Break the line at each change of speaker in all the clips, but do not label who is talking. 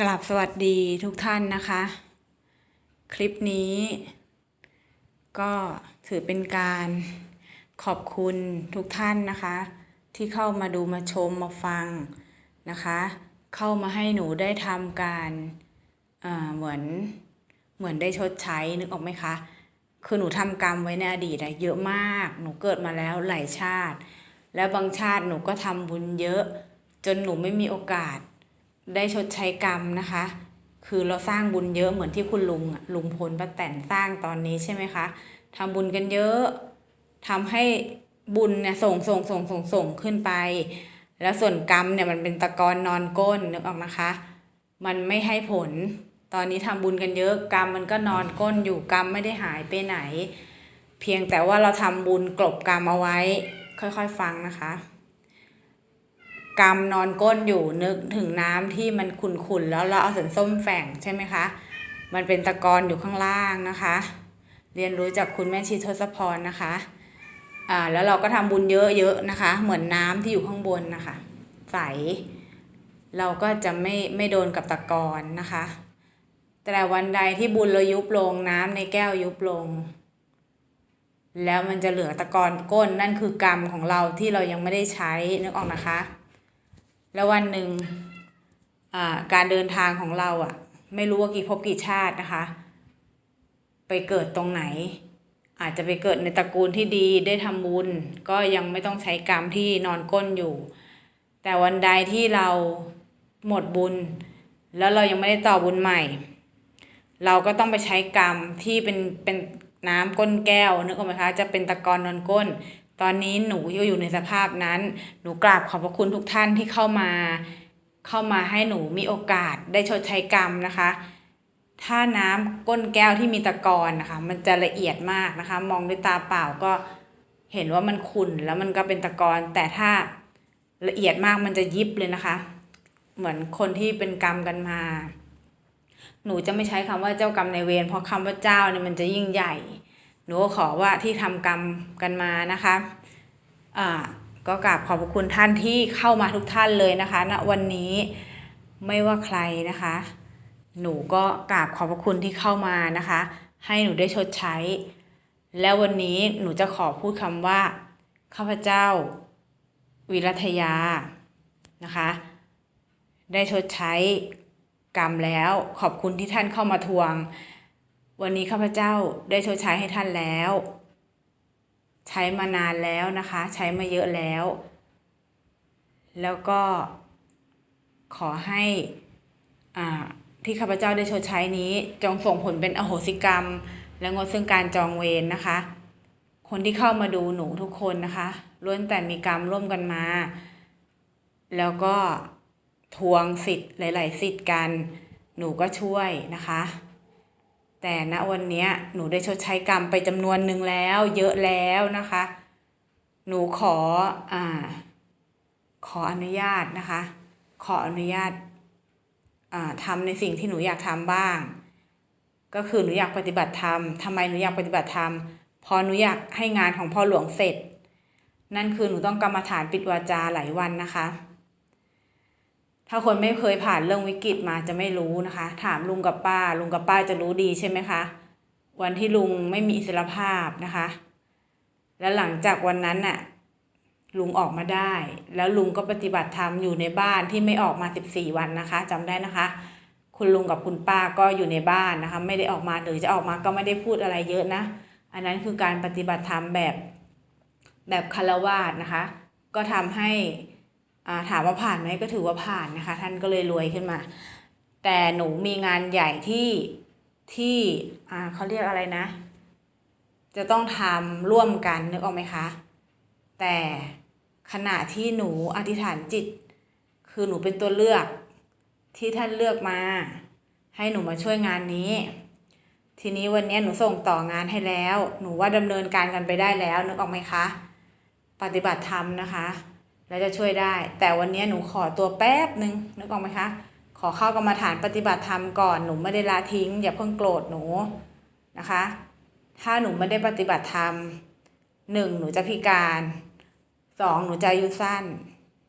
กลับสวัสดีทุกท่านนะคะ คลิปนี้ ก็ถือเป็นการขอบคุณทุกท่านนะคะ ที่เข้ามาดูมาชมมาฟังนะคะ เข้ามาให้หนูได้ทำการเอ่อเหมือนเหมือนได้ชดใช้นึกออกไหมคะคือหนูทำกรรมไว้ในอดีตอะเยอะมาก หนูเกิดมาแล้วหลายชาติ แล้วบางชาติหนูก็ทำบุญเยอะ จนหนูไม่มีโอกาส ได้ชดใช้กรรมนะคะ คือเราสร้างบุญเยอะเหมือนที่คุณลุงลุงพลป้าแตนสร้างตอนนี้ใช่ไหมคะทำบุญกันเยอะทำให้บุญเนี่ยส่งส่งส่งส่งส่งขึ้นไป แล้วส่วนกรรมเนี่ยมันเป็นตะกอนนอนก้นนึกออกนะคะ มันไม่ให้ผล ตอนนี้ทำบุญกันเยอะกรรมมันก็นอนก้นอยู่กรรมไม่ได้หายไปไหน เพียงแต่ว่าเราทำบุญกลบกรรมเอาไว้ ค่อยๆ ฟังนะคะ กรรมนอนก้นอยู่นึกถึงน้ำที่มันขุ่นๆแล้วเราเอาสันส้มแฝงใช่ไหมคะ มันเป็นตะกอนอยู่ข้างล่างนะคะ เรียนรู้จากคุณแม่ชีทศพรนะคะอ่าแล้วเราก็ทำบุญเยอะๆนะคะ เหมือนน้ำที่อยู่ข้างบนนะคะ ใส เราก็จะไม่ไม่โดนกับตะกอนนะคะ แต่วันใดที่บุญเรายุบลงน้ำในแก้วยุบลง แล้วมันจะเหลือตะกอนก้นนั่นคือกรรมของเราที่เรายังไม่ได้ใช้นึกออกนะคะ แล้ววันหนึ่งอ่าการเดินทางของเราอะ่ะ ไม่รู้ว่ากี่ภพกี่ชาตินะคะ ไปเกิดตรงไหน อาจจะไปเกิดในตระกูลที่ดีได้ทำบุญ ก็ยังไม่ต้องใช้กรรมที่นอนก้นอยู่ แต่วันใดที่เราหมดบุญ แล้วเรายังไม่ได้ต่อบุญใหม่ เราก็ต้องไปใช้กรรมที่เป็นเป็นน้ำก้นแก้วนึกออกไหมคะจะเป็นตะกอนนอนก้น ตอนนี้หนูอยู่ในสภาพนั้น หนูกราบขอบพระคุณทุกท่านที่เข้ามา เข้ามาให้หนูมีโอกาสได้ชดใช้กรรมนะคะ ถ้าน้ำก้นแก้วที่มีตะกอนนะคะ มันจะละเอียดมากนะคะ มองด้วยตาเปล่าก็เห็นว่ามันขุ่นแล้วมันก็เป็นตะกอนแต่ถ้าละเอียดมากมันจะยิบเลยนะคะ เหมือนคนที่เป็นกรรมกันมา หนูจะไม่ใช้คำว่าเจ้ากรรมในเวรเพราะคำว่าเจ้าเนี่ยมันจะยิ่งใหญ่ หนูขอว่าที่ทำกรรมกันมานะคะอ่าก็กราบขอบพระคุณท่านที่เข้ามาทุกท่านเลยนะคะณวันนี้ไม่ว่าใครนะคะ หนูก็กราบขอบพระคุณที่เข้ามานะคะ ให้หนูได้ชดใช้ แล้ววันนี้หนูจะขอพูดคำว่าข้าพเจ้า วิรัทยานะคะ ได้ชดใช้กรรมแล้วขอบคุณที่ท่านเข้ามาทวง วันนี้ข้าพเจ้าได้ชดใช้ให้ท่านแล้ว ใช้มานานแล้วนะคะ ใช้มาเยอะแล้ว แล้วก็ขอให้อ่าที่ข้าพเจ้าได้ชดใช้นี้ จงส่งผลเป็นอโหสิกรรม และงดซึ่งการจองเวรนะคะ คนที่เข้ามาดูหนูทุกคนนะคะล้วนแต่มีกรรมร่วมกันมา แล้วก็ทวงสิทธิ์หลาย ๆ สิทธิ์กัน หนูก็ช่วยนะคะ แต่ณวันนี้หนูได้ชดใช้กรรมไปจำนวนหนึ่งแล้ว เยอะแล้วนะคะ หนูขออ่าขออนุญาตนะคะ ขออนุญาตอ่าทำในสิ่งที่หนูอยากทำบ้าง ก็คือหนูอยากปฏิบัติธรรมทำไมหนูอยากปฏิบัติธรรมพอหนูอยากให้งานของพ่อหลวงเสร็จ นั่นคือหนูต้องกรรมฐานปิดวาจาหลายวันนะคะ ถ้าคนไม่เคยผ่านเรื่องวิกฤตมาจะไม่รู้นะคะ ถามลุงกับป้า ลุงกับป้าจะรู้ดีใช่ไหมคะ วันที่ลุงไม่มีอิสรภาพนะคะ แล้วหลังจากวันนั้นน่ะ ลุงออกมาได้ แล้วลุงก็ปฏิบัติธรรมอยู่ในบ้านที่ไม่ออกมาสิบสี่วันนะคะจำได้นะคะ คุณลุงกับคุณป้าก็อยู่ในบ้านนะคะ ไม่ได้ออกมาหรือจะออกมาก็ไม่ได้พูดอะไรเยอะนะ อันนั้นคือการปฏิบัติธรรมแบบแบบคารวาสนะคะ ก็ทำให้ ถามว่าผ่านไหมก็ถือว่าผ่านนะคะ ท่านก็เลยรวยขึ้นมา แต่หนูมีงานใหญ่ที่ที่อ่าเขาเรียกอะไรนะ จะต้องทำร่วมกันนึกออกไหมคะ แต่ขณะที่หนูอธิษฐานจิต คือหนูเป็นตัวเลือกที่ท่านเลือกมา ให้หนูมาช่วยงานนี้ ทีนี้วันนี้หนูส่งต่องานให้แล้ว หนูว่าดำเนินการกันไปได้แล้วนึกออกไหมคะ ปฏิบัติธรรมนะคะ แล้วจะช่วยได้ แต่วันนี้หนูขอตัวแป๊บหนึ่งนึกออกไหมคะ ขอเข้ากรรมาฐานปฏิบัติธรรมก่อนหนูไม่ได้ละทิ้ง อย่าเพิ่งโกรธหนูนะคะ ถ้าหนูไม่ได้ปฏิบัติธรรมหนึ่งหนูจะพิการสองหนูจะอายุสั้น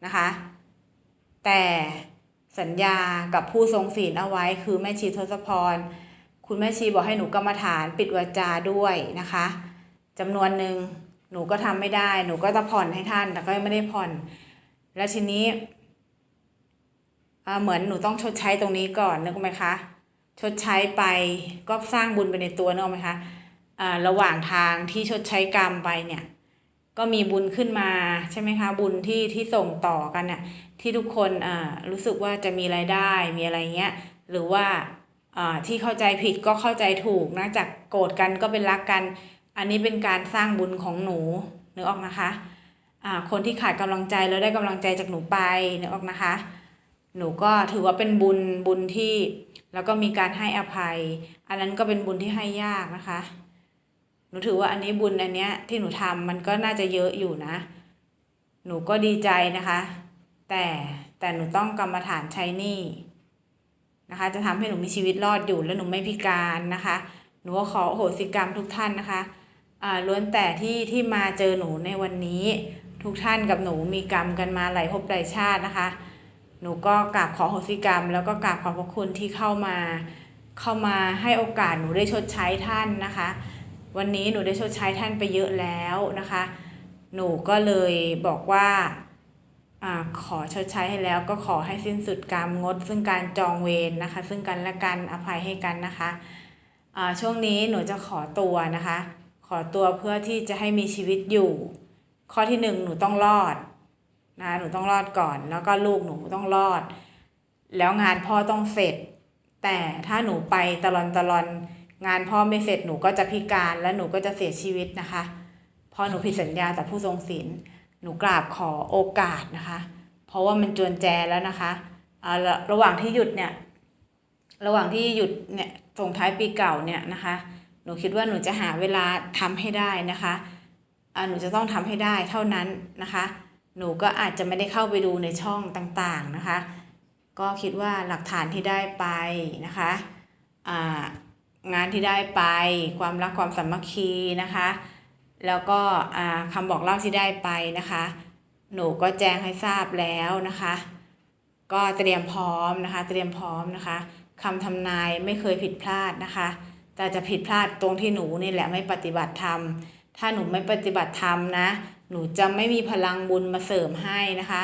นะคะ แต่สัญญากับผู้ทรงศีลเอาไว้คือแม่ชีทศพร คุณแม่ชีบอกให้หนูกรรมฐานปิดวาจาด้วยนะคะจำนวนหนึ่ง หนูก็ทำไม่ได้ หนูก็จะผ่อนให้ท่าน แต่ก็ไม่ได้ผ่อน แล้วทีนี้เหมือนหนูต้องชดใช้ตรงนี้ก่อนนึกไหมคะ ชดใช้ไปก็สร้างบุญไปในตัวนึกไหมคะอ่าระหว่างทางที่ชดใช้กรรมไปเนี่ย ก็มีบุญขึ้นมาใช่ไหมคะ บุญที่ที่ส่งต่อกันเนี่ยที่ทุกคนรู้สึกว่าจะมีรายได้มีอะไรเงี้ย หรือว่าอ่าที่เข้าใจผิดก็เข้าใจถูกนะจากโกรธกันก็เป็นรักกัน อันนี้เป็นการสร้างบุญของหนูนึกออกนะคะอ่าคนที่ขาดกำลังใจแล้วได้กำลังใจจากหนูไปนึกออกนะคะ หนูก็ถือว่าเป็นบุญบุญที่แล้วก็มีการให้อภัย อันนั้นก็เป็นบุญที่ให้ยากนะคะ หนูถือว่าอันนี้บุญอันเนี้ยที่หนูทำมันก็น่าจะเยอะอยู่นะ หนูก็ดีใจนะคะ แต่แต่หนูต้องกรรมฐานใช้นี้นะคะ จะทำให้หนูมีชีวิตรอดอยู่และหนูไม่พิการนะคะ หนูก็ขออโหสิกรรมทุกท่านนะคะ ล้วนแต่ที่ที่มาเจอหนูในวันนี้ ทุกท่านกับหนูมีกรรมกันมาหลายภพหลายชาตินะคะ หนูก็กราบขอโหสิกรรม แล้วก็กราบขอบพระคุณที่เข้ามา เข้ามาให้โอกาสหนูได้ชดใช้ท่านนะคะ วันนี้หนูได้ชดใช้ท่านไปเยอะแล้วนะคะ หนูก็เลยบอกว่าอาขอชดใช้ให้แล้วก็ขอให้สิ้นสุดกรรมงด ซึ่งการจองเวรนะคะ ซึ่งกันและกันอภัยให้กันนะคะอ่าช่วงนี้หนูจะขอตัวนะคะ ขอตัวเพื่อที่จะให้มีชีวิตอยู่ ข้อที่หนึ่งหนูต้องรอดนะหนูต้องรอดก่อน แล้วก็ลูกหนูต้องรอด แล้วงานพ่อต้องเสร็จ แต่ถ้าหนูไปตลอนตลอนงานพ่อไม่เสร็จหนูก็จะพิการและหนูก็จะเสียชีวิตนะคะพราะหนูผิดสัญญาต่อผู้ทรงศีลหนูกราบขอโอกาสนะคะ เพราะว่ามันจวนแจแล้วนะคะอ่าระระหว่างที่หยุดเนี่ย ระหว่างที่หยุดเนี่ยส่งท้ายปีเก่าเนี่ยนะคะ นูคิดว่าหนูจะหาเวลาทำให้ได้นะคะหนูจะต้องทำให้ได้เท่านั้นนะคะ หนูก็อาจจะไม่ได้เข้าไปดูในช่องต่างๆนะคะ ก็คิดว่าหลักฐานที่ได้ไปนะคะงานที่ได้ไป ความรักความสามัคคีนะคะ แล้วก็คำบอกเล่าที่ได้ไปนะคะ หนูก็แจ้งให้ทราบแล้วนะคะ ก็เตรียมพร้อมนะคะ เตรียมพร้อมนะคะคำทำนายไม่เคยผิดพลาดนะคะ แต่จะผิดพลาดตรงที่หนูนี่แหละไม่ปฏิบัติธรรม ถ้าหนูไม่ปฏิบัติธรรมนะ หนูจะไม่มีพลังบุญมาเสริมให้นะคะ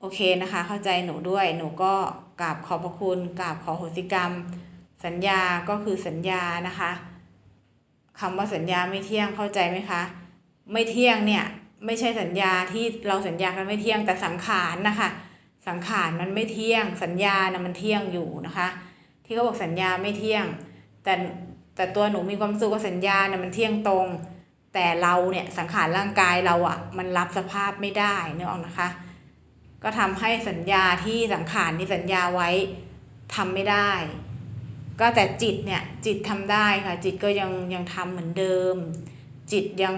โอเคนะคะ เข้าใจหนูด้วย หนูก็กราบขอบพระคุณกราบขอโหสิกรรม สัญญาก็คือสัญญานะคะคำว่าสัญญาไม่เที่ยงเข้าใจไหมคะ ไม่เที่ยงเนี่ยไม่ใช่สัญญาที่เราสัญญากันไม่เที่ยงแต่สังขารนะคะ สังขารมันไม่เที่ยง สัญญานะมันเที่ยงอยู่นะคะ ที่เขาบอกสัญญาไม่เที่ยง แต่แต่ตัวหนูมีความรู้สึกว่าสัญญาเนี่ยมันเที่ยงตรง แต่เราเนี่ยสังขารร่างกายเราอะ่ะ มันรับสภาพไม่ได้เนึกออกนะคะ ก็ทำให้สัญญาที่สังขารที่สัญญาไว้ทำไม่ได้ ก็แต่จิตเนี่ยจิตทำได้ค่ะ จิตก็ยังยังทำเหมือนเดิม จิตยัง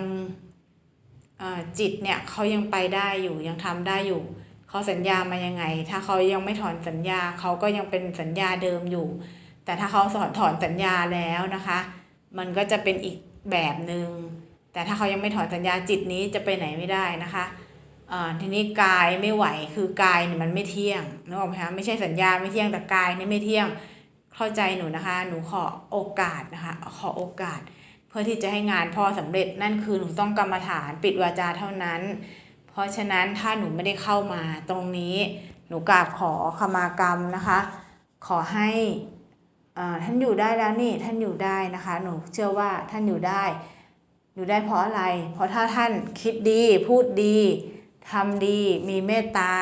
อ่อจิตเนี่ยเขายังไปได้อยู่ยังทำได้อยู่เขาสัญญามายังไง ถ้าเขายังไม่ถอนสัญญาเขาก็ยังเป็นสัญญาเดิมอยู่ แต่ถ้าเขาถอนถอนสัญญาแล้วนะคะ มันก็จะเป็นอีกแบบหนึง่งแต่ถ้าเขายังไม่ถอนสัญญาจิตนี้จะไปไหนไม่ได้นะคะอ่าทีนี้กายไม่ไหวคือกายเนี่ยมันไม่เที่ยงนึกออกไหมคะไม่ใช่สัญญาไม่เที่ยงแต่กายเนี่ยไม่เที่ยงเข้าใจหนูนะคะ หนูขอโอกาสนะคะ ขอโอกาส เพื่อที่จะให้งานพ่อสำเร็จนั่นคือหนูต้องกรรมฐานปิดวาจาเท่านั้น เพราะฉะนั้นถ้าหนูไม่ได้เข้ามาตรงนี้ หนูกราบขอขมากรรมนะคะ ขอให้ ท่านอยู่ได้แล้วนี่ท่านอยู่ได้นะคะ หนูเชื่อว่าท่านอยู่ได้ อยู่ได้เพราะอะไร เพราะถ้าท่านคิดดีพูดดีทำดีมีเมตตา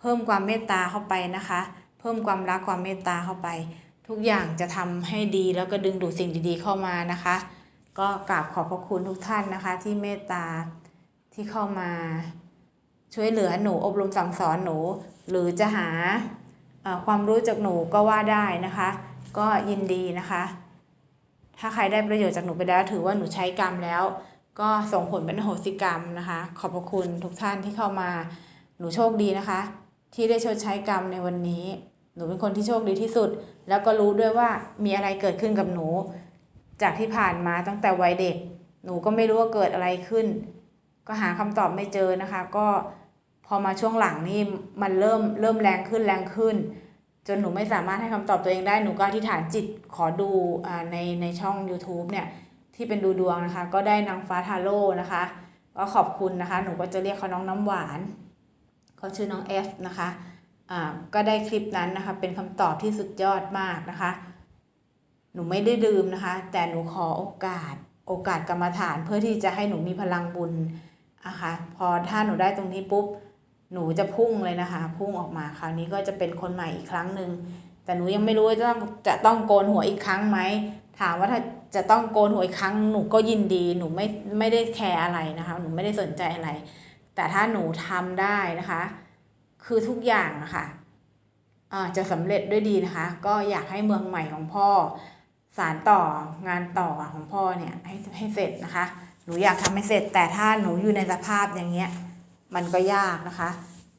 เพิ่มความเมตตาเข้าไปนะคะ เพิ่มความรักความเมตตาเข้าไป ทุกอย่างจะทำให้ดีแล้วก็ดึงดูดสิ่งดีๆเข้ามานะคะ ก็กราบขอบพระคุณทุกท่านนะคะ ที่เมตตาที่เข้ามาช่วยเหลือหนูอบรมสั่งสอนหนู หรือจะหาความรู้จากหนูก็ว่าได้นะคะ ก็ยินดีนะคะ ถ้าใครได้ประโยชน์จากหนูไปแล้ว ถือว่าหนูใช้กรรมแล้ว ก็ส่งผลเป็นโหสิกรรมนะคะ ขอบพระคุณทุกท่านที่เข้ามา หนูโชคดีนะคะ ที่ได้ชดใช้กรรมในวันนี้ หนูเป็นคนที่โชคดีที่สุด แล้วก็รู้ด้วยว่ามีอะไรเกิดขึ้นกับหนู จากที่ผ่านมาตั้งแต่วัยเด็ก หนูก็ไม่รู้ว่าเกิดอะไรขึ้น ก็หาคำตอบไม่เจอนะคะ ก็พอมาช่วงหลังนี่มันเริ่มเริ่มแรงขึ้นแรงขึ้น จนหนูไม่สามารถให้คำตอบตัวเองได้หนูก็อธิษฐานจิตขอดูอ่าในในช่อง YouTube เนี่ยที่เป็นดูดวงนะคะ ก็ได้นางฟ้าทาโร่นะคะก็ขอบคุณนะคะ หนูก็จะเรียกเขาน้องน้ำหวานเขาชื่อน้องเอฟนะคะอ่าก็ได้คลิปนั้นนะคะ เป็นคำตอบที่สุดยอดมากนะคะ หนูไม่ได้ลืมนะคะ แต่หนูขอโอกาสโอกาสกรรมฐานเพื่อที่จะให้หนูมีพลังบุญนะคะพอถ้าหนูได้ตรงนี้ปุ๊บ หนูจะพุ่งเลยนะคะ พุ่งออกมาคราวนี้ก็จะเป็นคนใหม่อีกครั้งหนึ่งแต่หนูยังไม่รู้ว่าจะต้องจะต้องโกนหัวอีกครั้งไหมถามว่าถ้าจะต้องโกนหัวอีกครั้งหนูก็ยินดี หนูไม่ไม่ได้แคร์อะไรนะคะ หนูไม่ได้สนใจอะไร แต่ถ้าหนูทำได้นะคะ คือทุกอย่างนะคะอ่าจะสำเร็จด้วยดีนะคะ ก็อยากให้เมืองใหม่ของพ่อ สารต่องานต่อของพ่อเนี่ยให้ให้เสร็จนะคะ หนูอยากทำให้เสร็จ แต่ถ้าหนูอยู่ในสภาพอย่างเงี้ย มันก็ยากนะคะ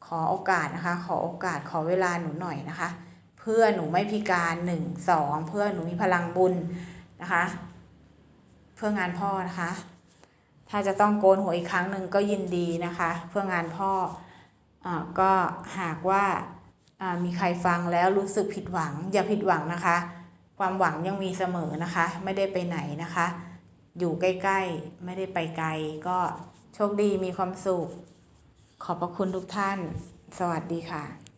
ขอโอกาสนะคะ ขอโอกาสขอเวลาหนูหน่อยนะคะ เพื่อหนูไม่พิการหนึ่งสองเพื่อหนูมีพลังบุญนะคะ เพื่องานพ่อนะคะ ถ้าจะต้องโกนหัวอีกครั้งหนึ่งก็ยินดีนะคะ เพื่องานพ่ออาก็หากว่าอ่ามีใครฟังแล้วรู้สึกผิดหวัง อย่าผิดหวังนะคะ ความหวังยังมีเสมอนะคะ ไม่ได้ไปไหนนะคะ อยู่ใกล้ ๆ ไม่ได้ไปไกล ก็โชคดีมีความสุข ขอบพระคุณทุกท่าน สวัสดีค่ะ